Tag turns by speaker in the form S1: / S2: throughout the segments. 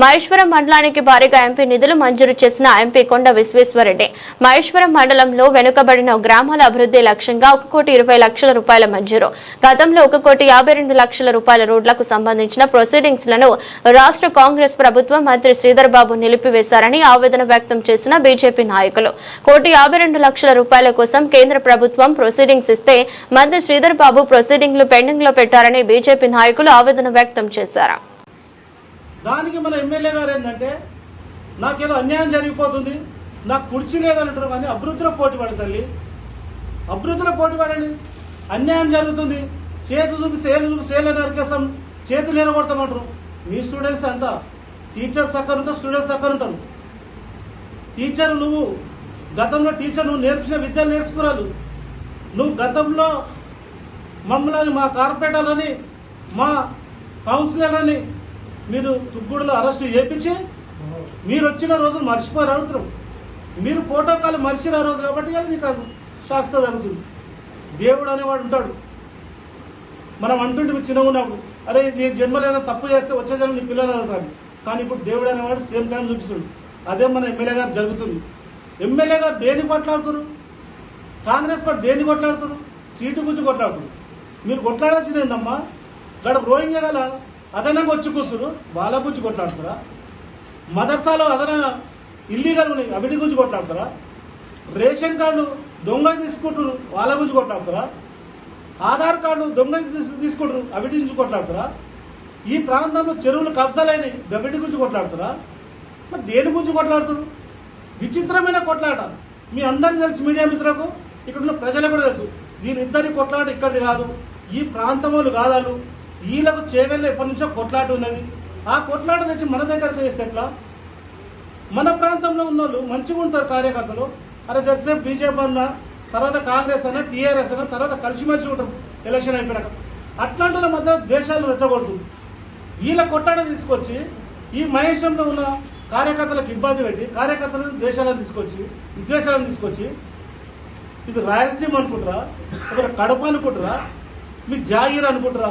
S1: మహేశ్వరం మండలానికి భారీగా ఎంపీ నిధులు మంజూరు చేసిన ఎంపీ కొండ విశ్వేశ్వరరెడ్డి. మహేశ్వరం మండలంలో వెనుకబడిన గ్రామాల అభివృద్ధి లక్ష్యంగా ఒక కోటి ఇరవై లక్షల రూపాయల మంజూరు. గతంలో ఒక కోటి యాభై రెండు లక్షల రూపాయల రోడ్లకు సంబంధించిన ప్రొసీడింగ్స్లను రాష్ట్ర కాంగ్రెస్ ప్రభుత్వం మంత్రి శ్రీధర్ బాబు నిలిపివేశారని ఆవేదన వ్యక్తం చేసిన బీజేపీ నాయకులు. కోటి యాభై రెండు లక్షల రూపాయల కోసం కేంద్ర ప్రభుత్వం ప్రొసీడింగ్స్ ఇస్తే మంత్రి శ్రీధర్ బాబు ప్రొసీడింగ్లు పెండింగ్లో పెట్టారని బీజేపీ నాయకులు ఆవేదన వ్యక్తం చేశారు.
S2: దానికి మన ఎమ్మెల్యే గారు ఏంటంటే నాకేదో అన్యాయం జరిగిపోతుంది నాకు కుర్చీ లేదంటారు కానీ అభివృద్ధిలో పోటీ పడ తల్లి. అభివృద్ధిలో పోటీ పడండి. అన్యాయం జరుగుతుంది. చేతి చూపి సేలు చూపి సేలు నరికేస్తాం. చేతులు నిలబడతామంటారు మీ స్టూడెంట్స్ అంతా టీచర్స్ అక్కడ ఉంటారు స్టూడెంట్స్ అక్కడ ఉంటారు. టీచర్ నువ్వు గతంలో టీచర్ నువ్వు నేర్పించిన విద్యను నేర్చుకురాలు నువ్వు గతంలో మమ్మల్ని మా కార్పొరేటర్లని మా కౌన్సిలర్లని మీరు తుగ్గుడులో అరెస్ట్ చేయించి మీరు వచ్చిన రోజులు మర్చిపోయారు అడుగుతారు మీరు ప్రోటోకాల్ మర్చిన రోజు కాబట్టి మీకు శాస్త్ర జరుగుతుంది. దేవుడు అనేవాడు ఉంటాడు. మనం అంటుంటే మీరు చిన్నగా ఉన్నప్పుడు అరే ఈ జన్మలో ఏదైనా తప్పు చేస్తే వచ్చే జన్మ నీ పిల్లలు అవుతాను కానీ ఇప్పుడు దేవుడు అనేవాడు సేమ్ టైం చూపిస్తాడు. అదే మన ఎమ్మెల్యే గారు జరుగుతుంది. ఎమ్మెల్యే గారు దేని కొట్లాడుతారు? కాంగ్రెస్ పార్టీ దేన్ని కొట్లాడుతారు? సీటు గురించి కొట్లాడుతారు. మీరు కొట్లాడాల్సింది ఏందమ్మా? గడ రోహింగ్యా గల అదనంగా వచ్చి కూర్చురు. వాళ్ళ గురించి కొట్లాడుతారా? మదర్సాలో అదనంగా ఇల్లీగల్ ఉన్నాయి. అవిటి గురించి కొట్లాడతారా? రేషన్ కార్డు దొంగ తీసుకుంటారు. వాళ్ళ గురించి కొట్లాడతారా? ఆధార్ కార్డు దొంగ తీసుకుంటారు. అవిటి నుంచి కొట్లాడతారా? ఈ ప్రాంతంలో చెరువులు కబ్జాలైనవి గవిటి గురించి కొట్లాడతారా? మరి దేని గురించి కొట్లాడుతారు? విచిత్రమైన కొట్లాట. మీ అందరికీ తెలుసు మీడియా మిత్రులకు. ఇక్కడ ఉన్న ప్రజలకు కూడా తెలుసు. వీరిద్దరి కొట్లాట ఇక్కడిది కాదు. ఈ ప్రాంతం వాళ్ళు కాదాలు. వీళ్ళకు చేవెళ్ళ ఎప్పటి నుంచో కొట్లాట ఉన్నది. ఆ కొట్లాట తెచ్చి మన దగ్గరకు చేస్తే ఎట్లా? మన ప్రాంతంలో ఉన్న వాళ్ళు మంచిగా ఉంటారు కార్యకర్తలు. అరే జరసేపు బీజేపీ అన్న తర్వాత కాంగ్రెస్ అన్న టీఆర్ఎస్ అన్న తర్వాత కలిసిమెలిసి ఉంటారు ఎలక్షన్ అయిపోయినాక. అట్లాంటి వాళ్ళ మధ్య దేశాలు రెచ్చగొడుతుంది. వీళ్ళ కొట్టాడ తీసుకొచ్చి ఈ మహేశంలో ఉన్న కార్యకర్తలకు ఇబ్బంది పెట్టి కార్యకర్తలను ద్వేషాలను తీసుకొచ్చి విద్వేషాలను తీసుకొచ్చి ఇది రాయలసీమ అనుకుంటారా? ఇక్కడ కడప అనుకుంటారా? మీ జాగీర్ అనుకుంటారా?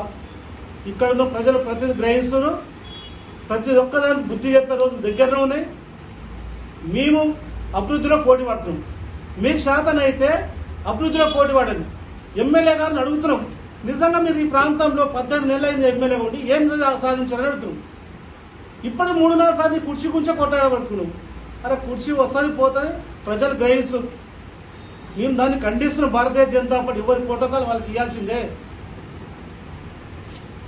S2: ఇక్కడ ఉన్న ప్రజలు ప్రతిదీ గ్రహిస్తున్నారు. ప్రతి ఒక్కదానికి బుద్ధి చెప్పే రోజులు దగ్గరనే ఉన్నాయి. మేము అభివృద్ధిలో పోటీ పడుతున్నాం. మీకు శాతం అయితే అభివృద్ధిలో పోటీ పడండి. ఎమ్మెల్యే గారిని అడుగుతున్నాం. నిజంగా మీరు ఈ ప్రాంతంలో పద్దెనిమిది నెలలు అయింది ఎమ్మెల్యే ఉండి ఏం సాధించారని అడుగుతున్నాం. ఇప్పుడు మూడు నాలుగు సార్లు కుర్చీ గుంచే కొట్టాడబడుతున్నాం అరే కుర్చీ వస్తుంది పోతుంది ప్రజలు గ్రహిస్తారు మేము దాన్ని ఖండిస్తున్నాం. భారతీయ జనతా పార్టీ ఎవరి ప్రోటోకాల్ వాళ్ళకి ఇవ్వాల్సిందే.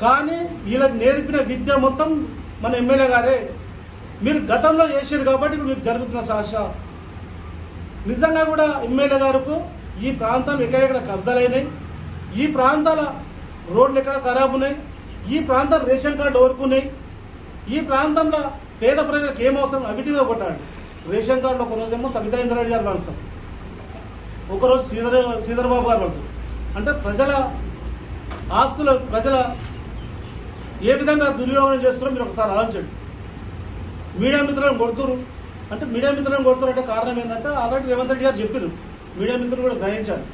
S2: కానీ వీళ్ళకి నేర్పిన విద్య మొత్తం మన ఎమ్మెల్యే గారే. మీరు గతంలో చేశారు కాబట్టి మీకు జరుగుతున్న సమస్య నిజంగా కూడా ఎమ్మెల్యే గారుకు ఈ ప్రాంతం ఎక్కడెక్కడ కబ్జాలైనాయి ఈ ప్రాంతాల రోడ్లు ఎక్కడ ఖరాబ్ ఉన్నాయి ఈ ప్రాంతం రేషన్ కార్డు ఓరుకున్నాయి ఈ ప్రాంతంలో పేద ప్రజలకు ఏం అవసరం? అవిటి మీద కొట్టాడు రేషన్ కార్డులో ఒక రోజేమో సబితా ఇంద్రారెడ్డి గారు కలుస్తాం ఒకరోజు శ్రీధర్ శ్రీధర్ బాబు గారు కలుస్తాం అంటే ప్రజల ఆస్తులు ప్రజల ఏ విధంగా దుర్యోగం చేస్తున్నారో మీరు ఒకసారి ఆలోచించండి. మీడియా మిత్రులను కొడుతురు. అంటే మీడియా మిత్రులను కొడుతున్నారు అంటే కారణం ఏంటంటే ఆల్రెడీ రేవంత్ రెడ్డి గారు చెప్పారు మీడియా మిత్రులు కూడా గ్రహించాలి.